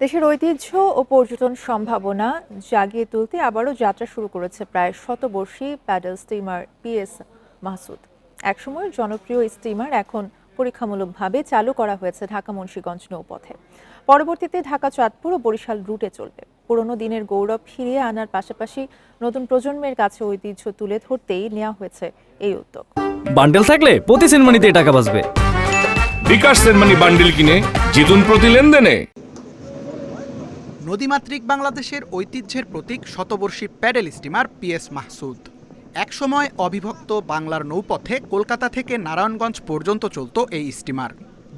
দেশের ঐতিহ্য ও পর্যটন সম্ভাবনা জাগিয়ে তুলতে আবারও যাত্রা শুরু করেছে প্রায় শতবর্ষী প্যাডেল স্টিমার পিএস মাহসুদ একসময় জনপ্রিয় স্টিমার এখন পরীক্ষামূলকভাবে চালু করা হয়েছে ঢাকা মুন্সিগঞ্জ নৌপথে। পরবর্তীতে ঢাকা চাঁদপুর ও বরিশাল রুটে চলবে। পুরনো দিনের গৌরব ফিরিয়ে আনার পাশাপাশি নতুন প্রজন্মের কাছে ঐতিহ্য তুলে ধরতেই নেওয়া হয়েছে এই উদ্যোগ। বান্ডেল থাকলে প্রতি সেনমানিতে টাকা বাঁচবে। বিকাশ সেনমানি বান্ডিল কিনে জিতুন প্রতি লেনদেনে। নদীমাতৃক বাংলাদেশের ঐতিহ্যের প্রতীক শতবর্ষী প্যাডেল স্টিমার পিএস মাহসুদ। একসময় অবিভক্ত বাংলার নৌপথে কলকাতা থেকে নারায়ণগঞ্জ পর্যন্ত চলত এই স্টিমার।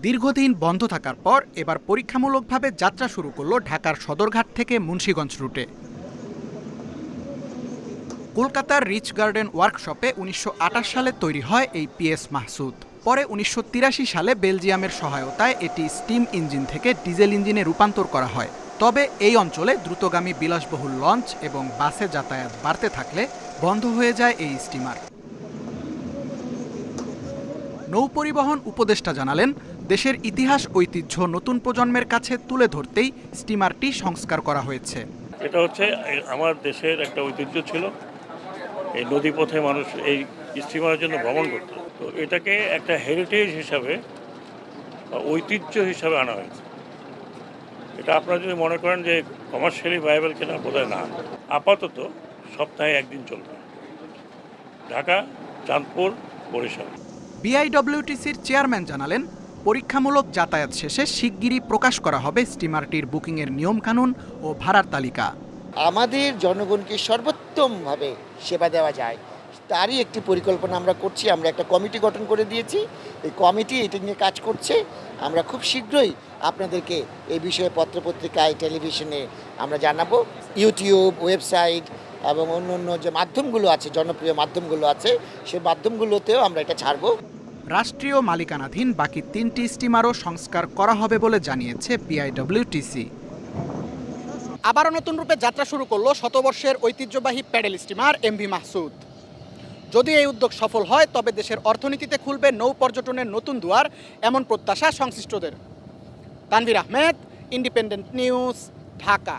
দীর্ঘদিন বন্ধ থাকার পর এবার পরীক্ষামূলকভাবে যাত্রা শুরু করল ঢাকার সদরঘাট থেকে মুন্সীগঞ্জ রুটে। কলকাতার রিচ গার্ডেন ওয়ার্কশপে উনিশশো আটাশ সালে তৈরি হয় এই পিএস মাহসুদ। পরে উনিশশো তিরাশি সালে বেলজিয়ামের সহায়তায় এটি স্টিম ইঞ্জিন থেকে ডিজেল ইঞ্জিনে রূপান্তর করা হয়। তবে এই অঞ্চলে দ্রুতগামী বিলাসবহুল লঞ্চ এবং বাসে যাতায়াত বাড়তে থাকলে বন্ধ হয়ে যায় এই স্টিমার। নৌপরিবহন উপদেষ্টা জানালেন, দেশের ইতিহাস, ঐতিহ্য নতুন প্রজন্মের কাছে তুলে ধরতেই স্টিমারটি সংস্কার করা হয়েছে। এটা হচ্ছে আমার দেশের একটা ঐতিহ্য ছিল, এই নদীপথে মানুষ এই স্টিমারের জন্য ভ্রমণ করত। তো এটাকে একটা হেরিটেজ হিসাবে ঐতিহ্য হিসাবে আনা হয়েছে। এটা আপনারা যদি মনে করেন যে কমার্শিয়ালি ভাইবেল কিনা বোধহয় না আপাতত সপ্তাহে একদিন চলবে। ঢাকা চাঁদপুর বরিশাল। বিআইডব্লিউটিসির চেয়ারম্যান জানালেন পরীক্ষামূলক যাতায়াত শেষে শিগগিরই প্রকাশ করা হবে স্টিমারটির বুকিংয়ের নিয়মকানুন ও ভাড়ার তালিকা। আমাদের জনগণকে সর্বোত্তমভাবে সেবা দেওয়া যায়। তারই একটি পরিকল্পনা আমরা করছি আমরা একটা কমিটি গঠন করে দিয়েছি। এই কমিটি এটা নিয়ে কাজ করছে। আমরা খুব শীঘ্রই আপনাদেরকে এই বিষয়ে পত্রপত্রিকায় টেলিভিশনে আমরা জানাব। ইউটিউব ওয়েবসাইট এবং অন্য অন্য যে মাধ্যমগুলো আছে জনপ্রিয় মাধ্যমগুলো আছে সেই মাধ্যমগুলোতেও আমরা এটা ছাড়বো। রাষ্ট্রীয় মালিকানাধীন বাকি তিনটি স্টিমারও সংস্কার করা হবে বলে জানিয়েছে বিআইডব্লিউটিসি আবারও নতুন রূপে যাত্রা শুরু করল শতবর্ষের ঐতিহ্যবাহী প্যাডেল স্টিমার এমভি মাহসুদ। যদি এই উদ্যোগ সফল হয়, তবে দেশের অর্থনীতিতে খুলবে নৌ পর্যটনের নতুন দুয়ার, এমন প্রত্যাশা সংশ্লিষ্টদের। Tanvir Ahmed independent news Dhaka.